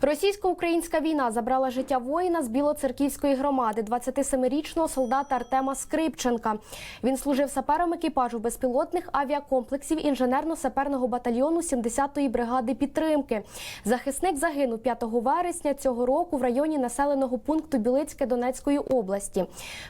Російсько-українська війна забрала життя воїна з Білоцерківської громади, 27-річного солдата Артема Скрипченка. Він служив сапером екіпажу безпілотних авіакомплексів інженерно-саперного батальйону 70-ї бригади підтримки. Захисник загинув 5 вересня цього року в районі населеного пункту Білицьке Донецької області.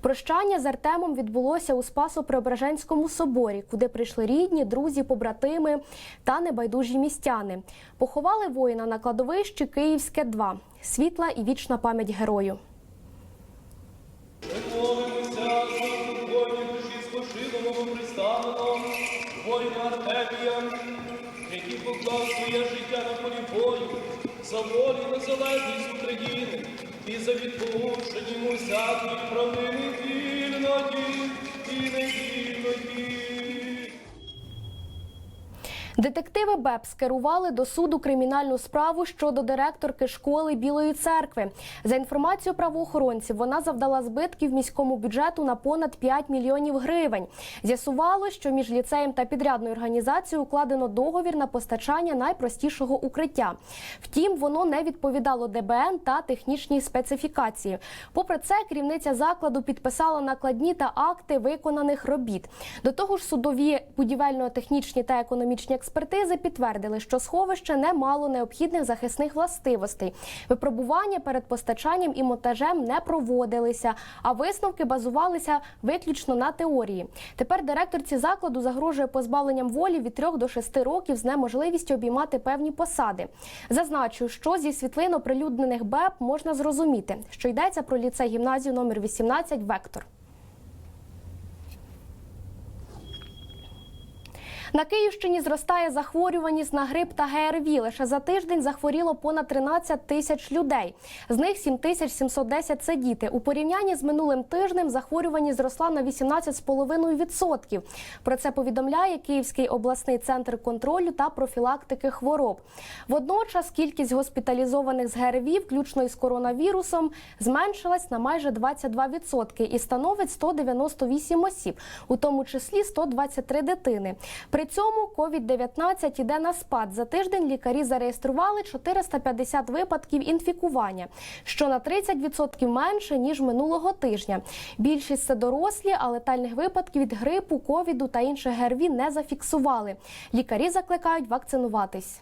Прощання з Артемом відбулося у Спасо-Преображенському соборі, куди прийшли рідні, друзі, побратими та небайдужі містяни. Поховали воїна на кладовищі Київське 2. Світла і вічна пам'ять герою. За воїнів душі споширеного приставленого, воїна Артемія, який поклав своє життя на полі бою, за волю незалежність України і за відпущення йому всякої правини вільної і невільної. Детективи БЕП скерували до суду кримінальну справу щодо директорки школи Білої церкви. За інформацією правоохоронців, вона завдала збитків міському бюджету на понад 5 мільйонів гривень. З'ясувало, що між ліцеєм та підрядною організацією укладено договір на постачання найпростішого укриття. Втім, воно не відповідало ДБН та технічній специфікації. Попри це, керівниця закладу підписала накладні та акти виконаних робіт. До того ж, судові будівельно-технічні та економічні експертизи підтвердили, що сховище не мало необхідних захисних властивостей. Випробування перед постачанням і монтажем не проводилися, а висновки базувалися виключно на теорії. Тепер директорці закладу загрожує позбавленням волі від 3 до 6 років з неможливістю обіймати певні посади. Зазначу, що зі світлин оприлюднених БЕП можна зрозуміти, що йдеться про ліцей гімназію номер 18 Вектор. На Київщині зростає захворюваність на грип та ГРВІ. Лише за тиждень захворіло понад 13 тисяч людей. З них 7 тисяч 710 – це діти. У порівнянні з минулим тижнем захворюваність зросла на 18,5%. Про це повідомляє Київський обласний центр контролю та профілактики хвороб. Водночас кількість госпіталізованих з ГРВІ, включно із коронавірусом, зменшилась на майже 22% і становить 198 осіб, у тому числі 123 дитини. При цьому COVID-19 іде на спад. За тиждень лікарі зареєстрували 450 випадків інфікування, що на 30% менше ніж минулого тижня. Більшість це дорослі, а летальних випадків від грипу, ковіду та інших ГРВІ не зафіксували. Лікарі закликають вакцинуватись.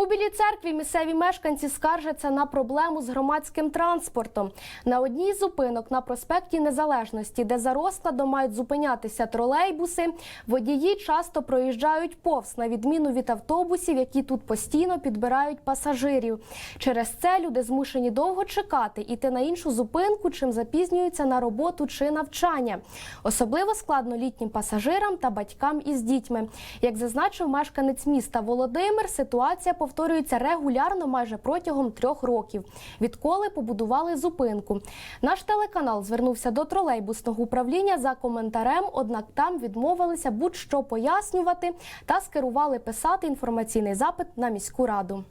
У Білій церкві місцеві мешканці скаржаться на проблему з громадським транспортом. На одній зупинок на проспекті Незалежності, де за розкладом мають зупинятися тролейбуси, водії часто проїжджають повз, на відміну від автобусів, які тут постійно підбирають пасажирів. Через це люди змушені довго чекати, іти на іншу зупинку, чим запізнюються на роботу чи навчання. Особливо складно літнім пасажирам та батькам із дітьми. Як зазначив мешканець міста Володимир, ситуація повторюється регулярно майже протягом трьох років, відколи побудували зупинку. Наш телеканал звернувся до тролейбусного управління за коментарем, однак там відмовилися будь-що пояснювати та скерували писати інформаційний запит на міську раду.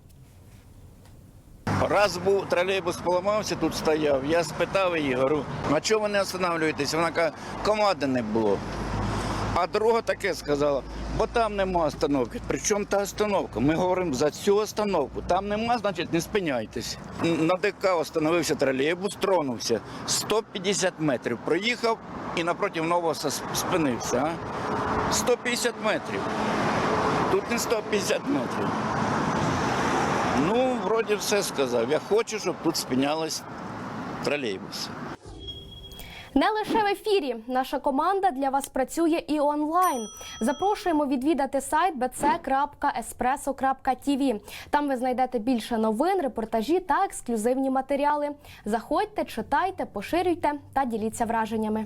Раз був тролейбус поламався, тут стояв. Я спитав її, говорю, а чого ви не останавливаєтесь? Вона каже, команди не було. А друга таке сказала, бо там нема остановки. Причому та остановка? Ми говоримо за цю остановку. Там нема, значить не спиняйтесь. На ДК остановився тролейбус, тронувся. 150 метрів проїхав і напроти нового спинився. А? 150 метрів. Тут не 150 метрів. Ну, вроді все сказав. Я хочу, щоб тут спинялись тролейбуси. Не лише в ефірі. Наша команда для вас працює і онлайн. Запрошуємо відвідати сайт bc.espresso.tv. Там ви знайдете більше новин, репортажі та ексклюзивні матеріали. Заходьте, читайте, поширюйте та діліться враженнями.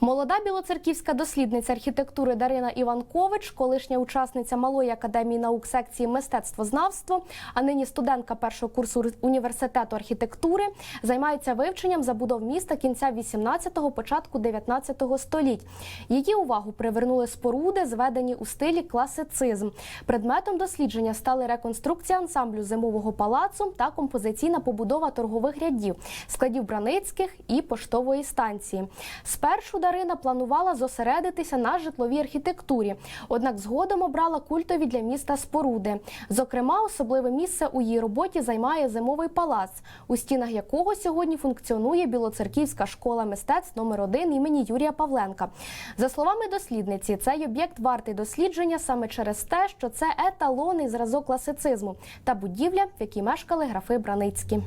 Молода білоцерківська дослідниця архітектури Дарина Іванкович, колишня учасниця Малої академії наук секції мистецтвознавство, а нині студентка першого курсу університету архітектури, займається вивченням забудов міста кінця 18-го, початку 19-го століть. Її увагу привернули споруди, зведені у стилі класицизм. Предметом дослідження стали реконструкція ансамблю зимового палацу та композиційна побудова торгових рядів, складів Браницьких і поштової станції. Спершу Дарина планувала зосередитися на житловій архітектурі, однак згодом обрала культові для міста споруди. Зокрема, особливе місце у її роботі займає зимовий палац, у стінах якого сьогодні функціонує Білоцерківська школа мистецтв номер 1 імені Юрія Павленка. За словами дослідниці, цей об'єкт вартий дослідження саме через те, що це еталонний зразок класицизму та будівля, в якій мешкали графи Браницькі.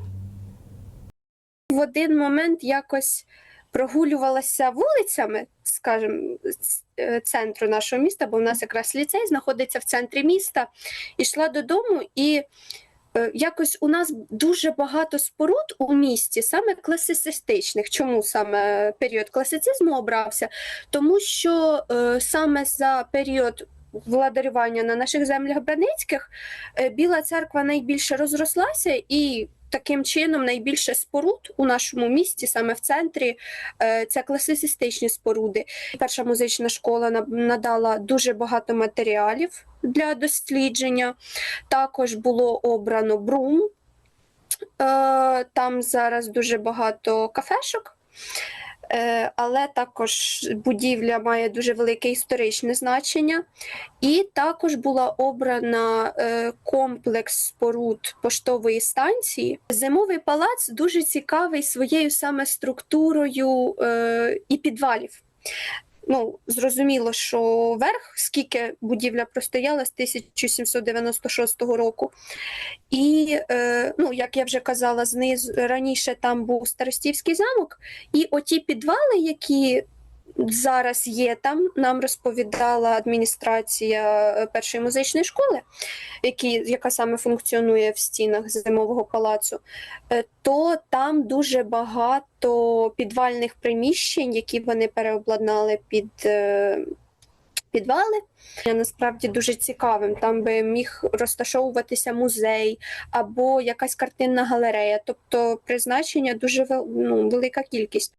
в один момент якось прогулювалася вулицями, скажімо, е, центру нашого міста, бо в нас якраз ліцей знаходиться в центрі міста, ішла додому і. е, Якось у нас дуже багато споруд у місті, саме класицистичних. Чому саме період класицизму обрався? Тому що е, саме за період владарювання на наших землях Браницьких е, Біла церква найбільше розрослася і таким чином найбільше споруд у нашому місті, саме в центрі, е, це класицистичні споруди. Перша музична школа на- надала дуже багато матеріалів для дослідження. Також було обрано брум. Е, Там зараз дуже багато кафешок. Е, Але також будівля має дуже велике історичне значення. І також була обрана е, комплекс споруд поштової станції. Зимовий палац дуже цікавий своєю саме структурою е, і підвалів. Ну, зрозуміло, що верх, скільки будівля простояла з 1796 року. І, е, ну, як я вже казала, знизу раніше там був Старостівський замок, і оті підвали, які зараз є там, нам розповідала адміністрація е, першої музичної школи, які, яка саме функціонує в стінах зимового палацу, е, то там дуже багато підвальних приміщень, які вони переобладнали під. е, Підвали насправді дуже цікавим. Там би міг розташовуватися музей або якась картинна галерея, тобто призначення дуже ну, велика кількість.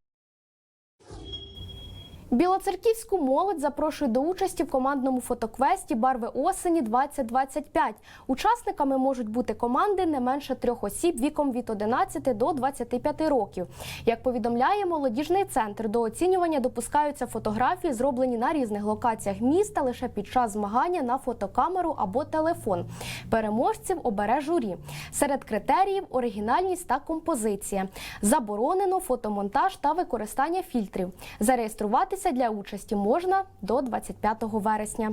Білоцерківську молодь запрошують до участі в командному фотоквесті Барви осені 2025. Учасниками можуть бути команди не менше трьох осіб віком від 11 до 25 років. Як повідомляє молодіжний центр, до оцінювання допускаються фотографії, зроблені на різних локаціях міста лише під час змагання на фотокамеру або телефон. Переможців обере журі. Серед критеріїв оригінальність та композиція. Заборонено фотомонтаж та використання фільтрів. Зареєструватися для участі можна до 25 вересня.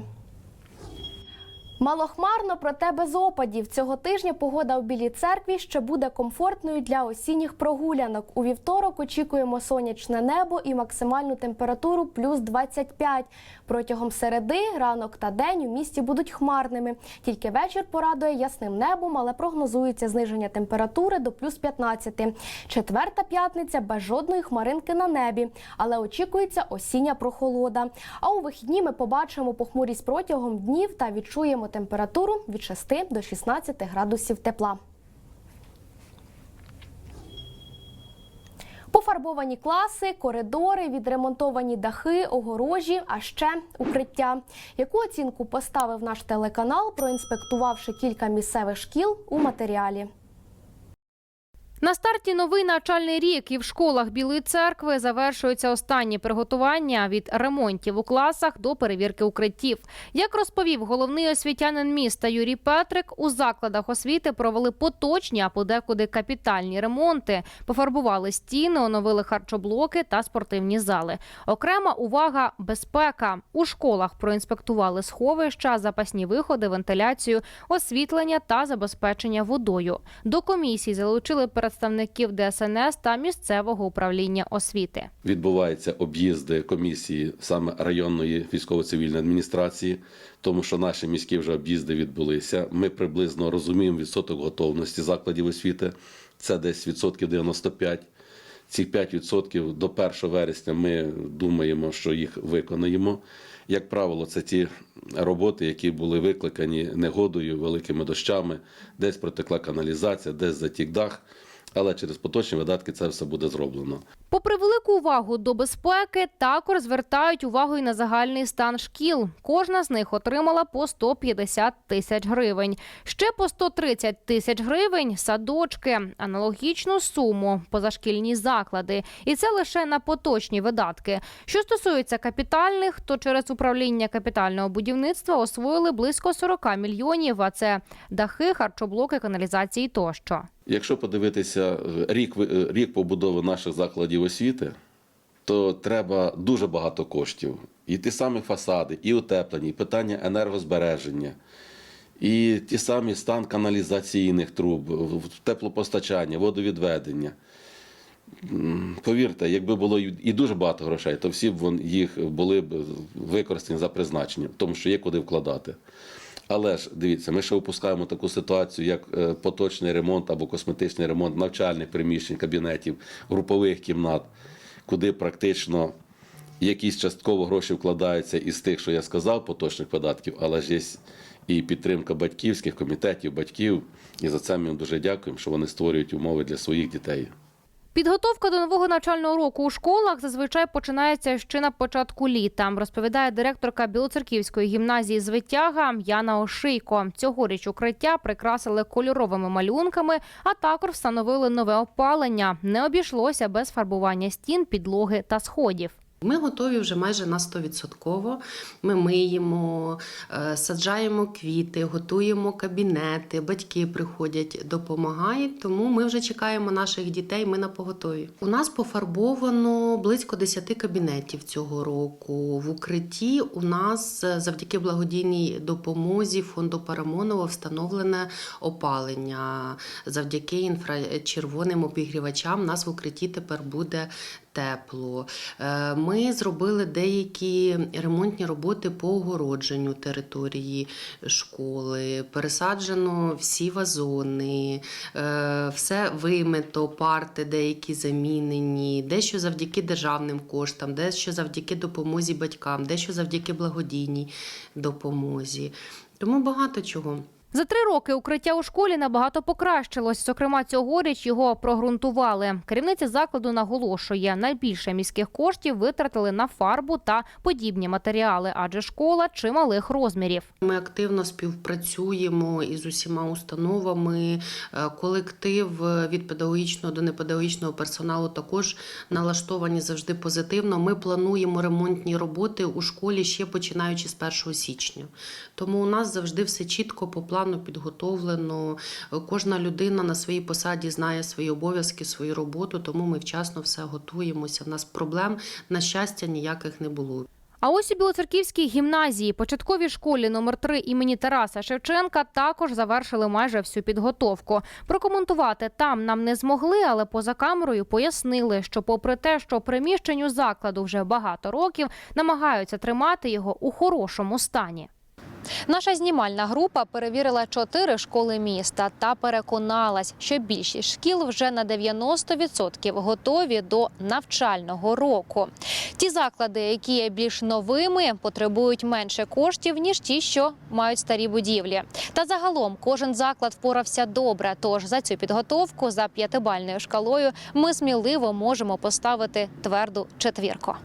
Малохмарно, проте без опадів. Цього тижня погода у Білій церкві ще буде комфортною для осінніх прогулянок. У вівторок очікуємо сонячне небо і максимальну температуру плюс 25. Протягом середи, ранок та день у місті будуть хмарними. Тільки вечір порадує ясним небом, але прогнозується зниження температури до плюс 15. Четверта п'ятниця без жодної хмаринки на небі, але очікується осіння прохолода. А у вихідні ми побачимо похмурість протягом днів та відчуємо температуру від 6 до 16 градусів тепла. Пофарбовані класи, коридори, відремонтовані дахи, огорожі, а ще укриття. Яку оцінку поставив наш телеканал, проінспектувавши кілька місцевих шкіл у матеріалі? На старті новий навчальний рік і в школах Білої церкви завершуються останні приготування від ремонтів у класах до перевірки укриттів. Як розповів головний освітянин міста Юрій Петрик, у закладах освіти провели поточні, а подекуди капітальні ремонти, пофарбували стіни, оновили харчоблоки та спортивні зали. Окрема увага безпека. У школах проінспектували сховища, запасні виходи, вентиляцію, освітлення та забезпечення водою. До комісії залучили представників ДСНС та місцевого управління освіти. відбуваються об'їзди комісії саме районної військово-цивільної адміністрації, тому що наші міські вже об'їзди відбулися. Ми приблизно розуміємо відсоток готовності закладів освіти. Це десь відсотків 95. Ці 5% до 1 вересня ми думаємо, що їх виконаємо. Як правило, це ті роботи, які були викликані негодою, великими дощами, десь протекла каналізація, десь затік дах. Але через поточні видатки це все буде зроблено. Попри велику увагу до безпеки, також звертають увагу і на загальний стан шкіл. Кожна з них отримала по 150 тисяч гривень. Ще по 130 тисяч гривень садочки, аналогічну суму позашкільні заклади. І це лише на поточні видатки. Що стосується капітальних, то через управління капітального будівництва освоїли близько 40 мільйонів. А це дахи, харчоблоки, каналізації тощо. Якщо подивитися е, рік, е, рік побудови наших закладів освіти, то треба дуже багато коштів. І ті самі фасади, і утеплення, і питання енергозбереження, і ті самі стан каналізаційних труб, теплопостачання, водовідведення. Повірте, якби було і і дуже багато грошей, то всі б їх були б використані за призначенням, тому що є куди вкладати. Але ж дивіться, ми ще опускаємо таку ситуацію, як е, поточний ремонт або косметичний ремонт навчальних приміщень, кабінетів, групових кімнат, куди практично якісь частково гроші вкладаються із тих, що я сказав, поточних видатків, але ж є і підтримка батьківських комітетів, батьків. І за це ми їм дуже дякуємо, що вони створюють умови для своїх дітей. Підготовка до нового навчального року у школах зазвичай починається ще на початку літа, розповідає директорка Білоцерківської гімназії з Витяга Яна Ошийко. Цьогоріч укриття прикрасили кольоровими малюнками, а також встановили нове опалення. Не обійшлося без фарбування стін, підлоги та сходів. Ми готові вже майже на 100%. Ми миємо, е, саджаємо квіти, готуємо кабінети, батьки приходять, допомагають. Тому ми вже чекаємо наших дітей. Ми на поготові. У нас пофарбовано близько 10 кабінетів цього року. В укритті у нас е, завдяки благодійній допомозі фонду Парамонова встановлене опалення. Завдяки інфрачервоним обігрівачам нас в укритті тепер буде тепло. Е, Ми зробили деякі ремонтні роботи по огородженню території школи. Пересаджено всі вазони, е, все вимито, парти деякі замінені, дещо завдяки державним коштам, дещо завдяки допомозі батькам, дещо завдяки благодійній допомозі. Тому багато чого. За три роки укриття у школі набагато покращилось. Зокрема, цьогоріч його прогрунтували. Керівниця закладу наголошує, найбільше міських коштів витратили на фарбу та подібні матеріали, адже школа чималих розмірів. Ми активно співпрацюємо із усіма установами. Е, Колектив е, від педагогічного до непедагогічного персоналу також налаштовані завжди позитивно. Ми плануємо ремонтні роботи у школі ще починаючи з 1 січня. Тому у нас завжди все чітко по плану підготовлено. Е, Кожна людина на своїй посаді знає свої обов'язки, свою роботу, тому ми вчасно все готуємося. У нас проблем на щастя ніяких не було. А ось у Білоцерківській гімназії, початковій школі номер 3 імені Тараса Шевченка, також завершили майже всю підготовку. Прокоментувати там нам не змогли, але поза камерою пояснили, що, попри те, що приміщенню закладу вже багато років, намагаються тримати його у хорошому стані. Наша знімальна група перевірила чотири школи міста та переконалась, що більшість шкіл вже на 90% готові до навчального року. Ті заклади, які є більш новими, потребують менше коштів ніж ті, що мають старі будівлі. Та загалом кожен заклад впорався добре. Тож за цю підготовку за п'ятибальною шкалою ми сміливо можемо поставити тверду четвірку.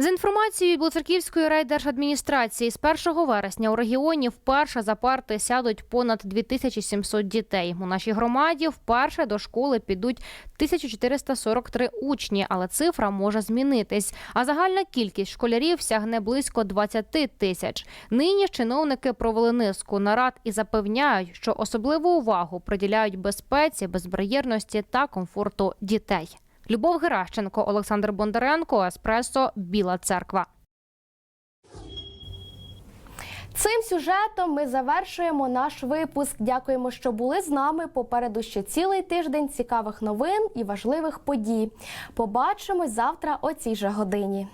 За інформацією Білоцерківської райдержадміністрації, з 1 вересня у регіоні вперше за парти сядуть понад 2700 дітей. У нашій громаді вперше до школи підуть 1443 учні, але цифра може змінитись. А загальна кількість школярів сягне близько 20 тисяч. Нині чиновники провели низку нарад і запевняють, що особливу увагу приділяють безпеці, безбар'єрності та комфорту дітей. Любов Геращенко, Олександр Бондаренко, Еспресо, Біла Церква. Цим сюжетом ми завершуємо наш випуск. Дякуємо, що були з нами. Попереду ще цілий тиждень цікавих новин і важливих подій. Побачимось завтра о цій же годині.